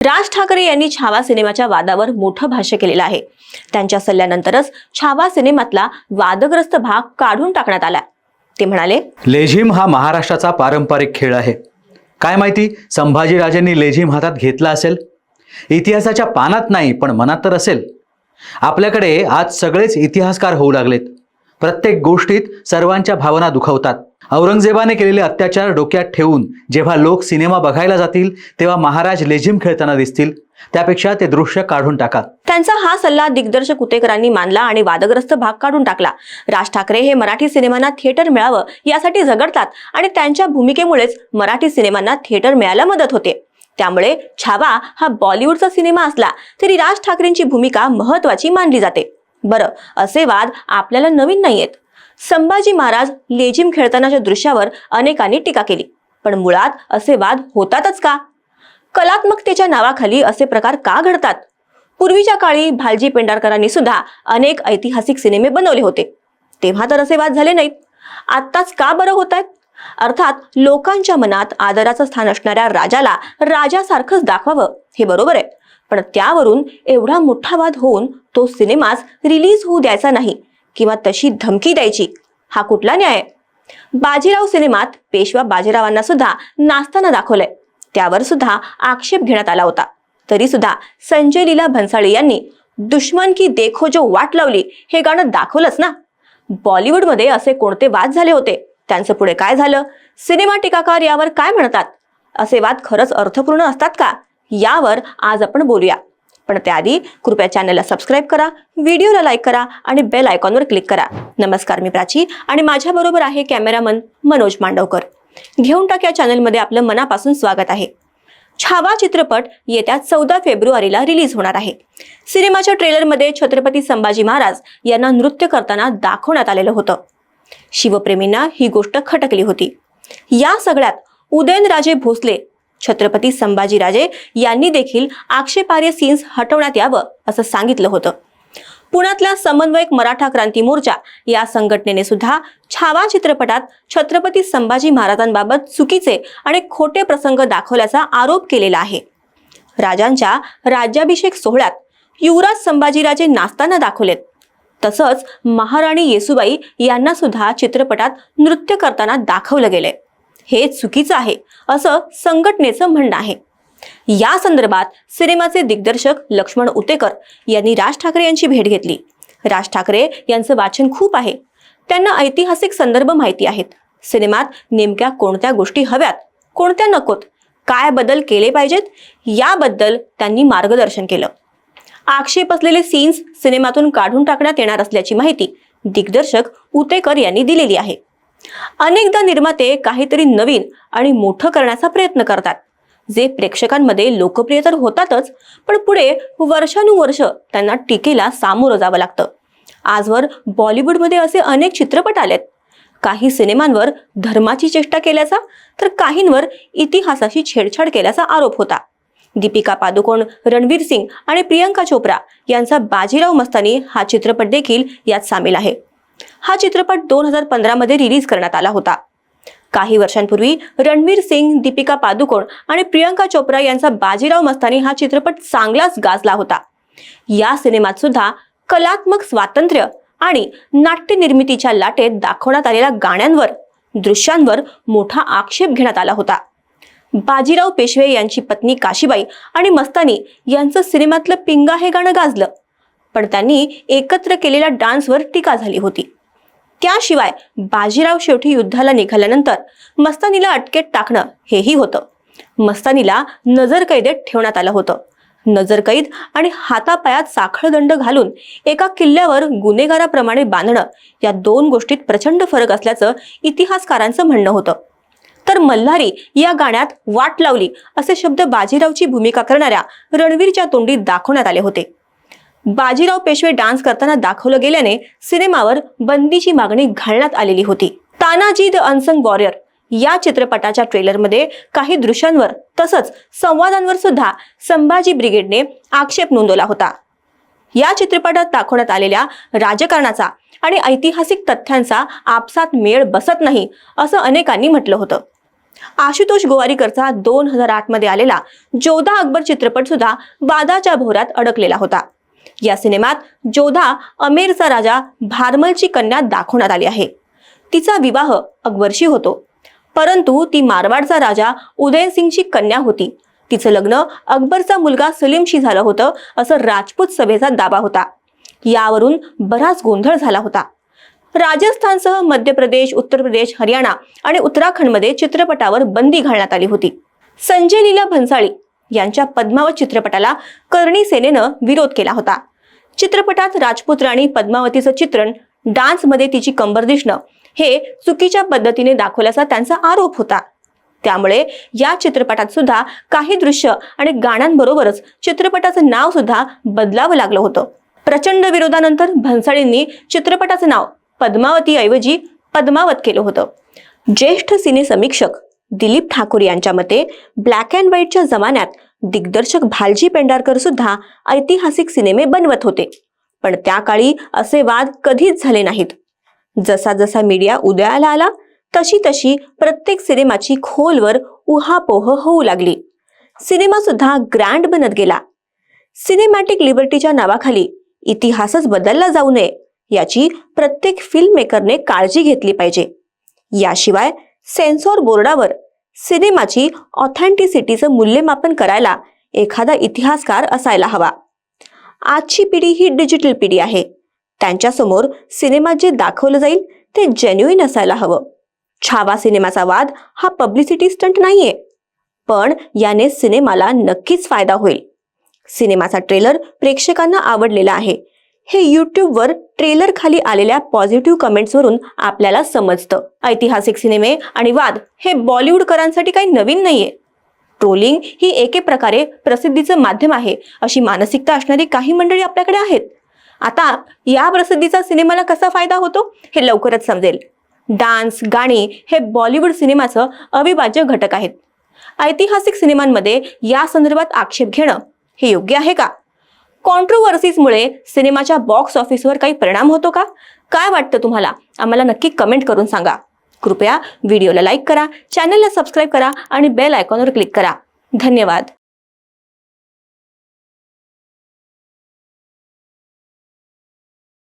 राज ठाकरे यांनी छावा सिनेमाच्या वादावर मोठं भाष्य केलेलं आहे. त्यांच्या सल्ल्यानंतरच छावा सिनेमातला वादग्रस्त भाग काढून टाकण्यात आला. ते म्हणाले लेझिम हा महाराष्ट्राचा पारंपरिक खेळ आहे. काय माहिती संभाजीराजांनी लेझिम हातात घेतला असेल? इतिहासाच्या पानात नाही पण मनात तर असेल. आपल्याकडे आज सगळेच इतिहासकार होऊ लागलेत. प्रत्येक गोष्टीत सर्वांच्या भावना दुखावतात. औरंगजेबाने केलेले अत्याचार डोक्यात ठेवून जेव्हा लोक सिनेमा बघायला जातील तेव्हा महाराज लेझिम खेळताना दिसतील. त्यापेक्षा ते दृश्य काढून टाका. त्यांचा हा सल्ला दिग्दर्शक उतेकरांनी मानला आणि वादग्रस्त भाग काढून टाकला. राज ठाकरे हे मराठी सिनेमांना थिएटर मिळावं यासाठी झगडतात आणि त्यांच्या भूमिकेमुळेच मराठी सिनेमांना थिएटर मिळायला मदत होते. त्यामुळे छावा हा बॉलिवूडचा सिनेमा असला तरी राज ठाकरेंची भूमिका महत्वाची मानली जाते. बरं असे वाद आपल्याला नवीन नाहीयेत. संभाजी महाराज लेझिम खेळतानाच्या दृश्यावर अनेकांनी टीका केली. पण मुळात असे वाद होतातच का? कलात्मकतेच्या नावाखाली असे प्रकार का घडतात? पूर्वीच्या काळी भालजी पेंढारकरांनी सुद्धा अनेक ऐतिहासिक सिनेमे बनवले होते. तेव्हा तर असे वाद झाले नाहीत. आत्ताच का बरं होत आहेत अर्थात लोकांच्या मनात आदराचं स्थान असणाऱ्या राजाला राजासारखंच दाखवावं हे बरोबर आहे. पण त्यावरून एवढा मोठा वाद होऊन तो सिनेमाच रिलीज होऊ द्यायचा नाही किंवा तशी धमकी द्यायची हा कुठला न्याय? बाजीराव सिनेमात पेशवा बाजीरावांना सुद्धा नाचताना दाखवलंय. त्यावर सुद्धा आक्षेप घेण्यात आला होता. तरी सुद्धा संजय लीला भन्साळी यांनी दुश्मन की देखो जो वाट लावली हे गाणं दाखवलंच ना? बॉलिवूडमध्ये असे कोणते वाद झाले होते? त्यांचं पुढे काय झालं? सिनेमा टीकाकार यावर काय म्हणतात? असे वाद खरंच अर्थपूर्ण असतात का? यावर आज आपण बोलूया. पण त्याआधी कृपया चॅनलला सबस्क्राईब करा व्हिडिओला लाईक करा आणि बेल आयकॉनवर क्लिक करा. नमस्कार मी प्राची आणि माझ्याबरोबर आहे कॅमेरामन मनोज मांडवकर. घेऊन टाक या चॅनलमध्ये आपलं मनापासून स्वागत आहे. छावा चित्रपट येत्या चौदा फेब्रुवारीला रिलीज होणार आहे. सिनेमाच्या ट्रेलरमध्ये छत्रपती संभाजी महाराज यांना नृत्य करताना दाखवण्यात आलेलं होतं. शिवप्रेमींना ही गोष्ट खटकली होती. या सगळ्यात उदयनराजे भोसले छत्रपती संभाजीराजे यांनी देखील आक्षेपार्ह सीन्स हटवण्यात यावं असं सांगितलं होतं. पुण्यातल्या समन्वयक मराठा क्रांती मोर्चा या संघटनेने सुद्धा छावा चित्रपटात छत्रपती संभाजी महाराजांबाबत चुकीचे आणि खोटे प्रसंग दाखवल्याचा आरोप केलेला आहे. राजांच्या राज्याभिषेक सोहळ्यात युवराज संभाजीराजे नाचताना दाखवलेत. तसंच महाराणी येसुबाई यांना सुद्धा चित्रपटात नृत्य करताना दाखवलं गेलंय. हे चुकीचं आहे असं संघटनेचं म्हणणं आहे. या संदर्भात सिनेमाचे दिग्दर्शक लक्ष्मण उतेकर यांनी राज ठाकरे यांची भेट घेतली. राज ठाकरे यांचं वाचन खूप आहे. त्यांना ऐतिहासिक संदर्भ माहिती आहेत. सिनेमात नेमक्या कोणत्या गोष्टी हव्यात कोणत्या नकोत काय बदल केले पाहिजेत याबद्दल त्यांनी मार्गदर्शन केलं. आक्षेप असलेले सीन्स सिनेमातून काढून टाकण्यात येणार असल्याची माहिती दिग्दर्शक उतेकर यांनी दिलेली आहे. अनेकदा निर्माते काहीतरी नवीन आणि मोठं करण्याचा प्रयत्न करतात. जे प्रेक्षकांमध्ये लोकप्रिय तर होतातच पण पुढे वर्षानुवर्ष त्यांना टीकेला सामोरं जावं लागतं. आजवर बॉलिवूडमध्ये असे अनेक चित्रपट आलेत. काही सिनेमांवर धर्माची चेष्टा केल्याचा तर काहींवर इतिहासाशी छेडछाड केल्याचा आरोप होता. दीपिका पादुकोण रणवीर सिंग आणि प्रियंका चोप्रा यांचा बाजीराव मस्तानी हा चित्रपट देखील यात सामील आहे. हा चित्रपट दोन हजार पंधरामध्ये रिलीज करण्यात आला होता. काही वर्षांपूर्वी रणवीर सिंग दीपिका पादुकोण आणि प्रियंका चोप्रा यांचा बाजीराव मस्तानी हा चित्रपट चांगलाच गाजला होता. या सिनेमात सुद्धा कलात्मक स्वातंत्र्य आणि नाट्य निर्मितीच्या लाटेत दाखवण्यात आलेल्या गाण्यांवर दृश्यांवर मोठा आक्षेप घेण्यात आला होता. बाजीराव पेशवे यांची पत्नी काशीबाई आणि मस्तानी यांचं सिनेमातलं पिंगा हे गाणं गाजलं पण त्यांनी एकत्र केलेल्या डान्सवर टीका झाली होती. त्याशिवाय बाजीराव शेवटी युद्धाला निघाल्यानंतर मस्तानीला अटकेत टाकणं हेही होतं. मस्तानीला नजरकैदेत ठेवण्यात आलं होतं. नजरकैद आणि हातापायात साखळदंड घालून एका किल्ल्यावर गुन्हेगाराप्रमाणे बांधणं या दोन गोष्टीत प्रचंड फरक असल्याचं इतिहासकारांचं म्हणणं होतं. तर मल्हारी या गाण्यात वाट लावली असे शब्द बाजीरावची भूमिका करणाऱ्या रणवीरच्या तोंडी दाखवण्यात आले होते. बाजीराव पेशवे डान्स करताना दाखवलं गेल्याने सिनेमावर बंदीची मागणी घालण्यात आलेली होती. तानाजी द अनसंग वॉरियर या चित्रपटाच्या ट्रेलरमध्ये काही दृश्यांवर तसंच संवादांवर सुद्धा संभाजी ब्रिगेडने आक्षेप नोंदवला होता. या चित्रपटात दाखवण्यात आलेल्या राजकारणाचा आणि ऐतिहासिक तथ्यांचा आपसात मेळ बसत नाही असं अनेकांनी म्हटलं होतं. आशुतोष गोवारीकरचा दोन हजार आठमध्ये आलेला जोधा अकबर चित्रपट सुद्धा वादाच्या भोरात अडकलेला होता. या सिनेमात जोधा अमेरचा राजा भारमलची कन्या दाखवण्यात आली आहे. तिचा विवाह अकबरशी होतो. परंतु ती मारवाडचा राजा उदयसिंगची कन्या होती. तिचं लग्न अकबरचा मुलगा सलीमशी झालं होतं असं राजपूत सभेचा दावा होता. यावरून बराच गोंधळ झाला होता. राजस्थानसह मध्य प्रदेश उत्तर प्रदेश हरियाणा आणि उत्तराखंडमध्ये चित्रपटावर बंदी घालण्यात आली होती. संजय लीला भन्साळी यांच्या पद्मावत चित्रपटाला करणी सेनेनं विरोध केला होता. चित्रपटात राजपूत राणी पद्मावतीचं चित्रण डान्समध्ये तिची कंबर दिसणं हे चुकीच्या पद्धतीने दाखवल्याचा त्यांचा आरोप होता. त्यामुळे या चित्रपटात सुद्धा काही दृश्य आणि गाण्यांबरोबरच चित्रपटाचं नाव सुद्धा बदलावं लागलं होतं. प्रचंड विरोधानंतर भन्साळींनी चित्रपटाचं नाव पद्मावती ऐवजी पद्मावत केलं होतं. ज्येष्ठ सिने समीक्षक दिलीप ठाकूर यांच्या मते ब्लॅक अँड व्हाईटच्या जमान्यात दिग्दर्शक भालजी पेंढारकर सुद्धा ऐतिहासिक सिनेमे बनवत होते. पण त्या काळी असे वाद कधीच झाले नाहीत. जसा जसा मीडिया उदयाला आला तशी तशी प्रत्येक सिनेमाची खोलवर उहापोह होऊ लागली. सिनेमा सुद्धा ग्रँड बनत गेला. सिनेमॅटिक लिबर्टीच्या नावाखाली इतिहासच बदलला जाऊ नये याची प्रत्येक फिल्म मेकरने काळजी घेतली पाहिजे. याशिवाय सेन्सॉर बोर्डावर सिनेमाची ऑथेंटिसिटीचं मूल्यमापन करायला एखादा इतिहासकार असायला हवा. आजची पिढी ही डिजिटल पिढी आहे. त्यांच्यासमोर सिनेमात जे दाखवलं जाईल ते जेन्युइन असायला हवं. छावा सिनेमाचा वाद हा पब्लिसिटी स्टंट नाहीये. पण याने सिनेमाला नक्कीच फायदा होईल. सिनेमाचा ट्रेलर प्रेक्षकांना आवडलेला आहे. हे यूट्यूबवर ट्रेलर खाली आलेल्या पॉझिटिव्ह कमेंट्सवरून आपल्याला समजतं. ऐतिहासिक सिनेमे आणि वाद हे बॉलिवूडकरांसाठी काही नवीन नाहीये. ट्रोलिंग ही एके प्रकारे प्रसिद्धीचं माध्यम आहे अशी मानसिकता असणारी काही मंडळी आपल्याकडे आहेत. आता या प्रसिद्धीचा सिनेमाला कसा फायदा होतो हे लवकरच समजेल. डान्स गाणी हे बॉलिवूड सिनेमाचं अविभाज्य घटक आहेत. ऐतिहासिक सिनेमांमध्ये या संदर्भात आक्षेप घेणं हे योग्य आहे का? कॉन्ट्रोवर्सीजमुळे सिनेमाच्या बॉक्स ऑफिसवर काही परिणाम होतो का? काय वाटतं तुम्हाला? आम्हाला नक्की कमेंट करून सांगा. कृपया व्हिडिओला लाईक करा चॅनलला सबस्क्राईब करा आणि बेल आयकॉनवर क्लिक करा. धन्यवाद.